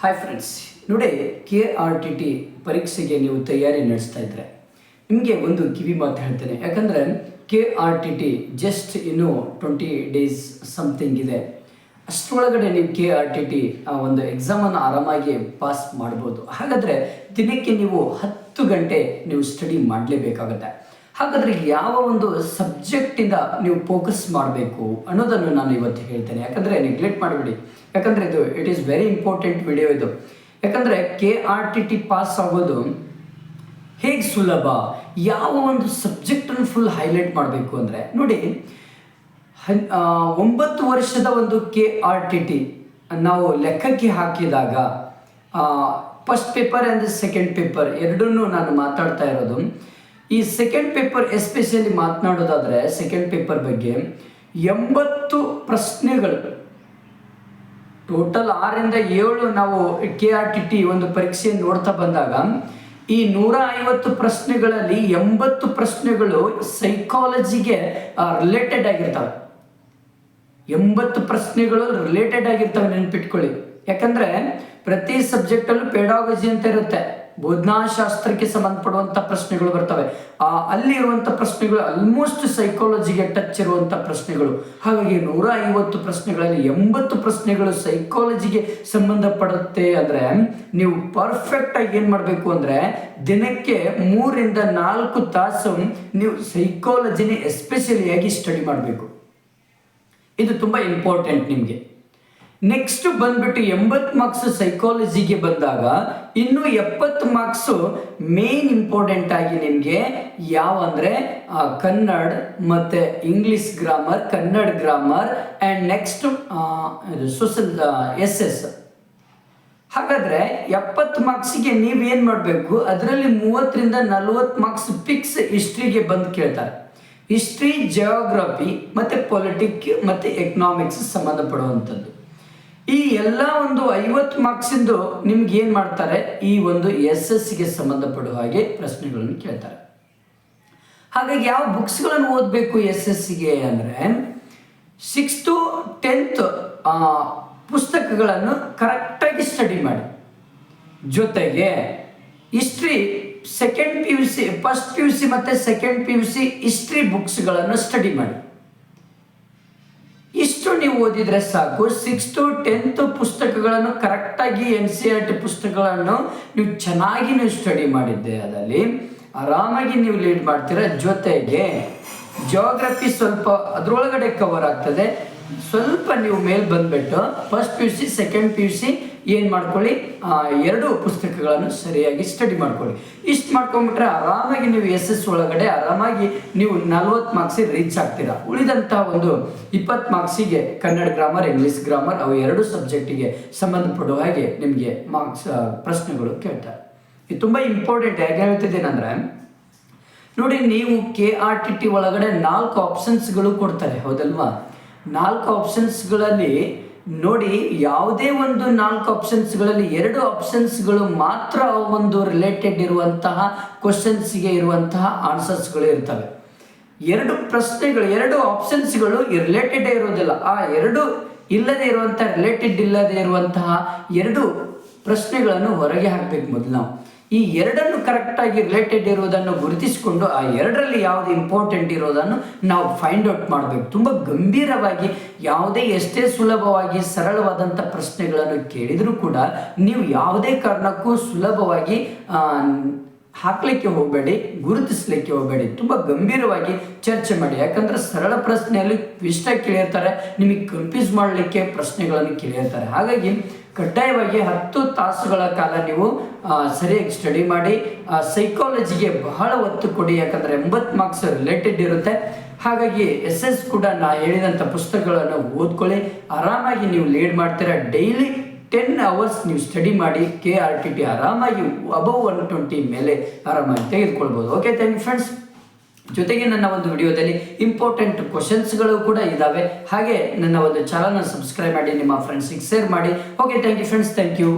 Hi friends ನೋಡಿ K R T T ಪರೀಕ್ಷೆಗೆ ನೀವು ತಯಾರಿ ನಡೆಸ್ತಾ ಇದ್ದರೆ ನಿಮಗೆ ಒಂದು ಕಿವಿ ಮಾತು ಹೇಳ್ತೇನೆ. ಯಾಕಂದರೆ K R T T just ಇನ್ನು ಟ್ವೆಂಟಿ ಡೇಸ್ ಸಮಥಿಂಗ್ ಇದೆ. ಅಷ್ಟರೊಳಗಡೆ ನೀವು ಕೆ ಆರ್ ಟಿ ಟಿ ಒಂದು ಎಕ್ಸಾಮನ್ನು ಆರಾಮಾಗಿ ಪಾಸ್ ಮಾಡ್ಬೋದು. ಹಾಗಾದರೆ ದಿನಕ್ಕೆ ನೀವು ಹತ್ತು ಗಂಟೆ ನೀವು ಸ್ಟಡಿ ಮಾಡಲೇಬೇಕಾಗತ್ತೆ. ಹಾಗಾದರೆ ಯಾವ ಒಂದು ಸಬ್ಜೆಕ್ಟಿಂದ ನೀವು ಫೋಕಸ್ ಮಾಡಬೇಕು ಅನ್ನೋದನ್ನು ನಾನು ಇವತ್ತು ಹೇಳ್ತೇನೆ. ಯಾಕಂದರೆ ನೆಗ್ಲೆಕ್ಟ್ ಮಾಡಬೇಡಿ. ಯಾಕಂದರೆ ಇದು it is very important video ಇದು. ಯಾಕಂದರೆ K R T T pass ಆಗೋದು ಹೇಗೆ ಸುಲಭ? ಯಾವ ಒಂದು ಸಬ್ಜೆಕ್ಟನ್ನು ಫುಲ್ ಹೈಲೈಟ್ ಮಾಡಬೇಕು ಅಂದರೆ, ನೋಡಿ ಒಂಬತ್ತು ವರ್ಷದ ಒಂದು ಕೆ ಆರ್ ಟಿ ಟಿ ನಾವು ಲೆಕ್ಕಕ್ಕೆ ಹಾಕಿದಾಗ first paper and second paper ಎರಡನ್ನೂ ನಾನು ಮಾತಾಡ್ತಾ ಇರೋದು. ಈ ಸೆಕೆಂಡ್ ಪೇಪರ್ ಎಸ್ಪೆಷಲಿ ಮಾತನಾಡೋದಾದರೆ ಸೆಕೆಂಡ್ ಪೇಪರ್ ಬಗ್ಗೆ ಎಂಬತ್ತು ಪ್ರಶ್ನೆಗಳು. ಟೋಟಲ್ ಆರರಿಂದ ಏಳು ನಾವು ಕೆ ಆರ್ ಟಿ ಟಿ ಒಂದು ಪರೀಕ್ಷೆ ನೋಡ್ತಾ ಬಂದಾಗ, ಈ ನೂರ ಐವತ್ತು ಪ್ರಶ್ನೆಗಳಲ್ಲಿ ಎಂಬತ್ತು ಪ್ರಶ್ನೆಗಳು ಸೈಕಾಲಜಿಗೆ ರಿಲೇಟೆಡ್ ಆಗಿರ್ತವೆ. ಎಂಬತ್ತು ಪ್ರಶ್ನೆಗಳು ರಿಲೇಟೆಡ್ ಆಗಿರ್ತವೆ ನೆನ್ಪಿಟ್ಕೊಳ್ಳಿ. ಯಾಕಂದ್ರೆ ಪ್ರತಿ ಸಬ್ಜೆಕ್ಟಲ್ಲೂ ಪೇಡಾಗಜಿ ಅಂತ ಇರುತ್ತೆ. ಬೋಧನಾಶಾಸ್ತ್ರಕ್ಕೆ ಸಂಬಂಧಪಡುವಂಥ ಪ್ರಶ್ನೆಗಳು ಬರ್ತವೆ. ಆ ಅಲ್ಲಿ ಇರುವಂಥ ಪ್ರಶ್ನೆಗಳು ಆಲ್ಮೋಸ್ಟ್ ಸೈಕಾಲಜಿಗೆ ಟಚ್ ಇರುವಂಥ ಪ್ರಶ್ನೆಗಳು. ಹಾಗಾಗಿ ನೂರ ಐವತ್ತು ಪ್ರಶ್ನೆಗಳಲ್ಲಿ ಎಂಬತ್ತು ಪ್ರಶ್ನೆಗಳು ಸೈಕಾಲಜಿಗೆ ಸಂಬಂಧಪಡುತ್ತೆ ಅಂದರೆ ನೀವು ಪರ್ಫೆಕ್ಟ್ ಆಗಿ ಏನು ಮಾಡಬೇಕು ಅಂದರೆ ದಿನಕ್ಕೆ ಮೂರಿಂದ ನಾಲ್ಕು ತಾಸು ನೀವು ಸೈಕಾಲಜಿನೇ ಎಸ್ಪೆಷಲಿಯಾಗಿ ಸ್ಟಡಿ ಮಾಡಬೇಕು. ಇದು ತುಂಬ ಇಂಪಾರ್ಟೆಂಟ್ ನಿಮಗೆ. ನೆಕ್ಸ್ಟ್ ಬಂದ್ಬಿಟ್ಟು ಎಂಬತ್ತು ಮಾರ್ಕ್ಸ್ ಸೈಕಾಲಜಿಗೆ ಬಂದಾಗ ಇನ್ನು ಎಪ್ಪತ್ತು ಮಾರ್ಕ್ಸು ಮೇನ್ ಇಂಪಾರ್ಟೆಂಟ್ ಆಗಿ ನಿಮಗೆ ಯಾವ ಅಂದರೆ ಕನ್ನಡ ಮತ್ತು English grammar Kannada grammar and next social S S ಹಾಗಾದರೆ ಎಪ್ಪತ್ತು ಮಾರ್ಕ್ಸಿಗೆ ಏನು ಮಾಡಬೇಕು? ಅದರಲ್ಲಿ ಮೂವತ್ತರಿಂದ ನಲವತ್ತು ಮಾರ್ಕ್ಸ್ ಫಿಕ್ಸ್ ಹಿಸ್ಟ್ರಿಗೆ ಬಂದು ಕೇಳ್ತಾರೆ. ಹಿಸ್ಟ್ರಿ ಜಿಯೋಗ್ರಫಿ ಮತ್ತು ಪೊಲಿಟಿಕ್ ಮತ್ತು ಎಕನಾಮಿಕ್ಸ್ ಸಂಬಂಧಪಡುವಂಥದ್ದು. ಈ ಎಲ್ಲ ಒಂದು ಐವತ್ತು ಮಾರ್ಕ್ಸಿಂದು ನಿಮ್ಗೆ ಏನು ಮಾಡ್ತಾರೆ? ಈ ಒಂದು ಎಸ್ ಎಸ್ಗೆ ಸಂಬಂಧಪಡುವ ಹಾಗೆ ಪ್ರಶ್ನೆಗಳನ್ನು ಕೇಳ್ತಾರೆ. ಹಾಗಾಗಿ ಯಾವ ಬುಕ್ಸ್ಗಳನ್ನು ಓದಬೇಕು ಎಸ್ ಎಸ್ಗೆ ಅಂದರೆ ಸಿಕ್ಸ್ ಟು ಟೆಂತ್ ಪುಸ್ತಕಗಳನ್ನು ಕರೆಕ್ಟಾಗಿ ಸ್ಟಡಿ ಮಾಡಿ. ಜೊತೆಗೆ history second P U C first P U C ಮತ್ತು second P U C history ಬುಕ್ಸ್ಗಳನ್ನು study ಮಾಡಿ. ನೀವು ಓದಿದ್ರೆ ಸಾಕು. ಸಿಕ್ಸ್ ಟು ಟೆಂತ್ ಪುಸ್ತಕಗಳನ್ನು ಕರೆಕ್ಟಾಗಿ ಎನ್ ಸಿ ಆರ್ ಟಿ ಪುಸ್ತಕಗಳನ್ನು ನೀವು ಚೆನ್ನಾಗಿ ನೀವು ಸ್ಟಡಿ ಮಾಡಿದ್ದೆ ಅದರಲ್ಲಿ. ಆರಾಮಾಗಿ ನೀವು ಲೀಡ್ ಮಾಡ್ತೀರ ಜೊತೆಗೆ ಜೋಗ್ರಫಿ ಸ್ವಲ್ಪ ಅದರೊಳಗಡೆ ಕವರ್ ಆಗ್ತದೆ. ಸ್ವಲ್ಪ ನೀವು ಮೇಲೆ ಬಂದ್ಬಿಟ್ಟು first P U C second P U C ಏನು ಮಾಡ್ಕೊಳ್ಳಿ? ಎರಡು ಪುಸ್ತಕಗಳನ್ನು ಸರಿಯಾಗಿ ಸ್ಟಡಿ ಮಾಡ್ಕೊಳ್ಳಿ. ಇಷ್ಟು ಮಾಡ್ಕೊಂಡ್ಬಿಟ್ರೆ ಆರಾಮಾಗಿ ನೀವು ಎಸ್ ಎಸ್ ಒಳಗಡೆ ಆರಾಮಾಗಿ ನೀವು ನಲ್ವತ್ತು ಮಾರ್ಕ್ಸಿಗೆ ರೀಚ್ ಆಗ್ತೀರಾ. ಉಳಿದಂಥ ಒಂದು ಇಪ್ಪತ್ತು ಮಾರ್ಕ್ಸಿಗೆ ಕನ್ನಡ ಗ್ರಾಮರ್ ಇಂಗ್ಲೀಷ್ ಗ್ರಾಮರ್ ಅವು ಎರಡು ಸಬ್ಜೆಕ್ಟಿಗೆ ಸಂಬಂಧಪಡುವ ಹಾಗೆ ನಿಮಗೆ ಮಾರ್ಕ್ಸ್ ಪ್ರಶ್ನೆಗಳು ಕೇಳ್ತಾರೆ. ಇದು ತುಂಬ ಇಂಪಾರ್ಟೆಂಟ್ ಹೇಗೆ ಹೇಳ್ತಿದ್ದೇನೆಂದರೆ ನೋಡಿ ನೀವು ಕೆ ಆರ್ ಟಿ ಟಿ ಒಳಗಡೆ ನಾಲ್ಕು ಆಪ್ಷನ್ಸ್ಗಳು ಕೊಡ್ತಾರೆ, ಹೌದಲ್ವಾ? ನಾಲ್ಕು ಆಪ್ಷನ್ಸ್ಗಳಲ್ಲಿ ನೋಡಿ ಯಾವುದೇ ಒಂದು ನಾಲ್ಕು ಆಪ್ಷನ್ಸ್ಗಳಲ್ಲಿ ಎರಡು ಆಪ್ಷನ್ಸ್ಗಳು ಮಾತ್ರ ಒಂದು ರಿಲೇಟೆಡ್ ಇರುವಂತಹ ಕ್ವಶನ್ಸ್ಗೆ ಇರುವಂತಹ ಆನ್ಸರ್ಸ್ಗಳು ಇರ್ತವೆ. ಎರಡು ಪ್ರಶ್ನೆಗಳು, ಎರಡು ಆಪ್ಷನ್ಸ್ಗಳು ರಿಲೇಟೆಡ್ ಇರೋದಿಲ್ಲ ಆ ಎರಡು ಇಲ್ಲದೆ ಇರುವಂತಹ ರಿಲೇಟೆಡ್ ಇಲ್ಲದೆ ಇರುವಂತಹ ಎರಡು ಪ್ರಶ್ನೆಗಳನ್ನು ಹೊರಗೆ ಹಾಕಬೇಕು ಮೊದಲು ನಾವು. ಈ ಎರಡನ್ನು ಕರೆಕ್ಟಾಗಿ ರಿಲೇಟೆಡ್ ಇರೋದನ್ನು ಗುರುತಿಸಿಕೊಂಡು ಆ ಎರಡರಲ್ಲಿ ಯಾವುದು ಇಂಪಾರ್ಟೆಂಟ್ ಇರೋದನ್ನು ನಾವು ಫೈಂಡ್ ಔಟ್ ಮಾಡಬೇಕು. ತುಂಬ ಗಂಭೀರವಾಗಿ ಯಾವುದೇ ಎಷ್ಟೇ ಸುಲಭವಾಗಿ ಸರಳವಾದಂಥ ಪ್ರಶ್ನೆಗಳನ್ನು ಕೇಳಿದರೂ ಕೂಡ ನೀವು ಯಾವುದೇ ಕಾರಣಕ್ಕೂ ಸುಲಭವಾಗಿ ಹಾಕ್ಲಿಕ್ಕೆ ಹೋಗಬೇಡಿ, ಗುರುತಿಸ್ಲಿಕ್ಕೆ ಹೋಗಬೇಡಿ, ತುಂಬ ಗಂಭೀರವಾಗಿ ಚರ್ಚೆ ಮಾಡಿ. ಯಾಕಂದ್ರೆ ಸರಳ ಪ್ರಶ್ನೆಯಲ್ಲಿ ಇಷ್ಟ ಕೇಳಿರ್ತಾರೆ, ನಿಮಗೆ ಕನ್ಫ್ಯೂಸ್ ಮಾಡಲಿಕ್ಕೆ ಪ್ರಶ್ನೆಗಳನ್ನು ಕೇಳಿರ್ತಾರೆ. ಹಾಗಾಗಿ ಕಡ್ಡಾಯವಾಗಿ ಹತ್ತು ತಾಸುಗಳ ಕಾಲ ನೀವು ಸರಿಯಾಗಿ ಸ್ಟಡಿ ಮಾಡಿ ಸೈಕಾಲಜಿಗೆ ಬಹಳ ಒತ್ತು ಕೊಡಿ. ಯಾಕಂದರೆ ಎಂಬತ್ತು ಮಾರ್ಕ್ಸ್ ರಿಲೇಟೆಡ್ ಇರುತ್ತೆ. ಹಾಗಾಗಿ ಎಸ್ ಎಸ್ ಕೂಡ ನಾ ಹೇಳಿದಂಥ ಪುಸ್ತಕಗಳನ್ನು ಓದ್ಕೊಳ್ಳಿ. ಆರಾಮಾಗಿ ನೀವು ಲೀಡ್ ಮಾಡ್ತೀರಾ. ಡೈಲಿ ಟೆನ್ ಅವರ್ಸ್ ನೀವು ಸ್ಟಡಿ ಮಾಡಿ ಕೆ ಆರ್ ಟಿ ಟಿ ಆರಾಮಾಗಿ ಅಬೌವ್ ಒನ್ ಟ್ವೆಂಟಿ ಮೇಲೆ ಆರಾಮಾಗಿ ತೆಗೆದುಕೊಳ್ಬೋದು. ಓಕೆ ಥ್ಯಾಂಕ್ ಯು ಫ್ರೆಂಡ್ಸ್ ಜೊತೆಗೆ ನನ್ನ ಒಂದು ವಿಡಿಯೋದಲ್ಲಿ ಇಂಪಾರ್ಟೆಂಟ್ ಕ್ವಶನ್ಸ್ಗಳು ಕೂಡ ಇದ್ದಾವೆ ಹಾಗೆ ನನ್ನ ಒಂದು ಚಾನಲ್ನ ಸಬ್ಸ್ಕ್ರೈಬ್ ಮಾಡಿ, ನಿಮ್ಮ ಫ್ರೆಂಡ್ಸಿಗೆ ಶೇರ್ ಮಾಡಿ. Okay thank you friends thank you